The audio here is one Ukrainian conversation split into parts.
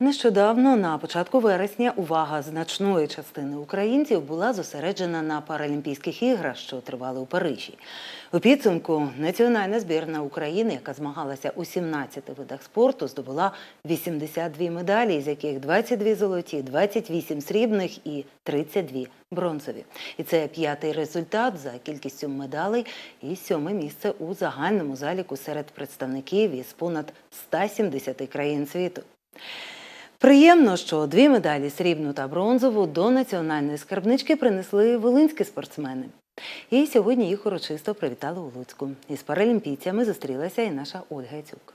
Нещодавно, на початку вересня, увага значної частини українців була зосереджена на Паралімпійських іграх, що тривали у Парижі. У підсумку національна збірна України, яка змагалася у 17 видах спорту, здобула 82 медалі, з яких 22 золоті, 28 срібних і 32 бронзові. І це п'ятий результат за кількістю медалей і сьоме місце у загальному заліку серед представників із понад 170 країн світу. Приємно, що дві медалі срібну та бронзову до національної скарбнички принесли волинські спортсмени. І сьогодні їх урочисто привітали у Луцьку. Із паралімпійцями зустрілася і наша Ольга Яцюк.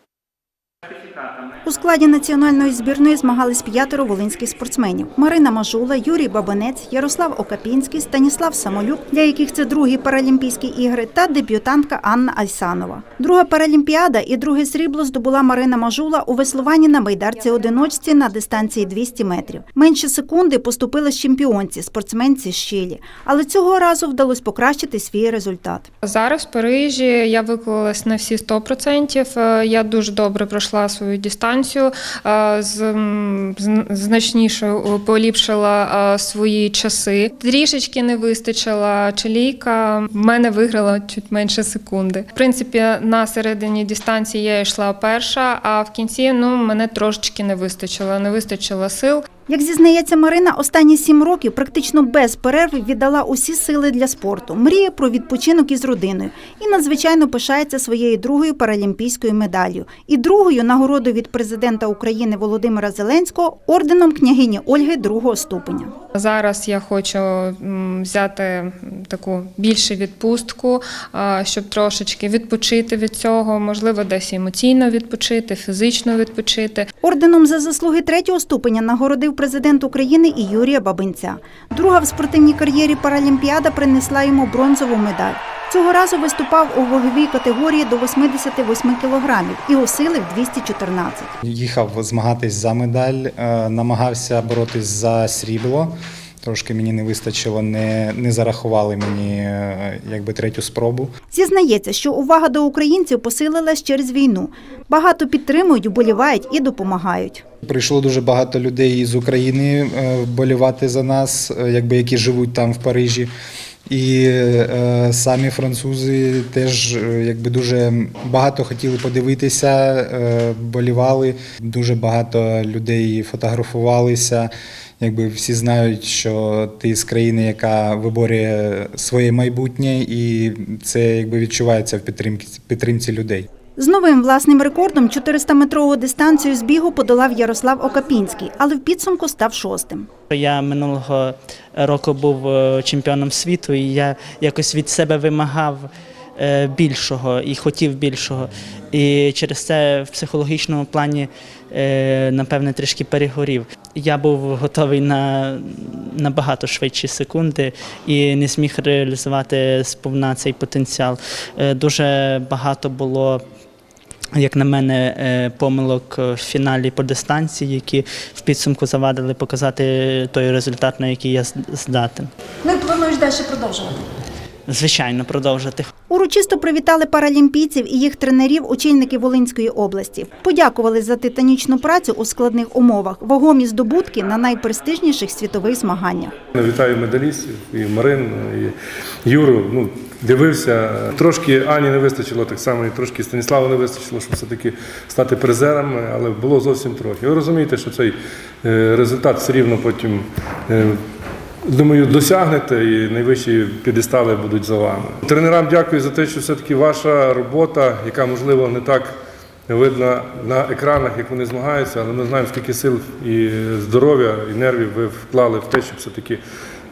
У складі національної збірної змагались п'ятеро волинських спортсменів: Марина Мажула, Юрій Бабанець, Ярослав Окапінський, Станіслав Самолюк, для яких це другі паралімпійські ігри, та дебютантка Анна Айсанова. Друга паралімпіада і друге срібло здобула Марина Мажула у веслуванні на байдарці одиночці на дистанції 200 метрів. Менше секунди поступила чемпіонці, спортсменці з Чилі. Але цього разу вдалося покращити свій результат. Зараз в Парижі я виклалась на всі 100%. Е, Я дуже добре пройшла свою дистанцію, е, значніше поліпшила е, свої часи. Трішечки не вистачила чолійка. В мене виграла чуть менше секунди. В принципі, на середині дистанції я йшла перша, а в кінці ну мене трошечки не вистачило. Не вистачило сил. Як зізнається Марина, останні сім років практично без перерви віддала усі сили для спорту, мріє про відпочинок із родиною і надзвичайно пишається своєю другою паралімпійською медаллю і другою нагородою від президента України Володимира Зеленського орденом княгині Ольги другого ступеня. Зараз я хочу взяти таку більшу відпустку, щоб трошечки відпочити від цього, можливо, десь емоційно відпочити, фізично відпочити. Орденом за заслуги третього ступеня нагородив президент України і Юрія Бабинця. Друга в спортивній кар'єрі Паралімпіада принесла йому бронзову медаль. Цього разу виступав у ваговій категорії до 88 кілограмів і осилив 214. Їхав змагатись за медаль, е, намагався боротись за срібло. Трошки мені не вистачило, не, не зарахували мені е, якби третю спробу. Зізнається, що увага до українців посилилась через війну. Багато підтримують, вболівають і допомагають. Прийшло дуже багато людей з України е, вболівати за нас, е, якби які живуть там в Парижі. І е, самі французи теж е, якби дуже багато хотіли подивитися, е, болівали. Дуже багато людей фотографувалися. Якби всі знають, що ти з країни, яка виборює своє майбутнє, і це якби відчувається в підтримці підтримці людей. З новим власним рекордом 400-метрову дистанцію з бігу подолав Ярослав Окапінський, але в підсумку став шостим. Я минулого року був е, чемпіоном світу, і я якось від себе вимагав е, більшого і хотів більшого. І через це в психологічному плані, е, напевне, трішки перегорів. Я був готовий на набагато швидші секунди і не зміг реалізувати сповна цей потенціал. Дуже багато було як на мене, е, помилок в фіналі по дистанції, які в підсумку завадили показати той результат, на який я здатен. І плануєш далі продовжувати. Звичайно, продовжити. Урочисто привітали паралімпійців і їх тренерів, очільники Волинської області. Подякували за титанічну працю у складних умовах, вагомі здобутки на найпрестижніших світових змаганнях. Вітаю медалістів і Марин, і Юру. Ну, дивився. Трошки Ані не вистачило так само, і трошки Станіславу не вистачило, щоб все-таки стати призерами, але було зовсім трохи. Ви розумієте, що цей е, результат все рівно потім. Е, Думаю, досягнете і найвищі підестали будуть за вами. Тренерам дякую за те, що все-таки ваша робота, яка можливо не так видна на екранах, як вони змагаються, але ми знаємо, скільки сил і здоров'я, і нервів ви вклали в те, щоб все-таки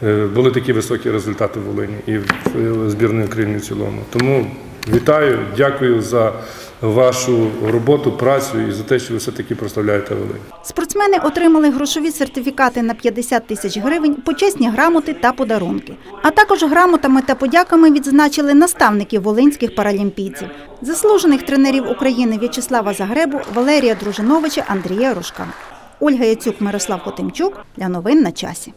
е, були такі високі результати в Волині і в збірної України в цілому. Тому вітаю, дякую за вашу роботу, працю і за те, що ви все-таки прославляєте Волинь. Спортсмени отримали грошові сертифікати на 50 тисяч гривень, почесні грамоти та подарунки. А також грамотами та подяками відзначили наставників волинських паралімпійців, заслужених тренерів України В'ячеслава Загребу, Валерія Дружиновича, Андрія Рожка. Ольга Яцюк, Мирослав Хотимчук для новин на часі.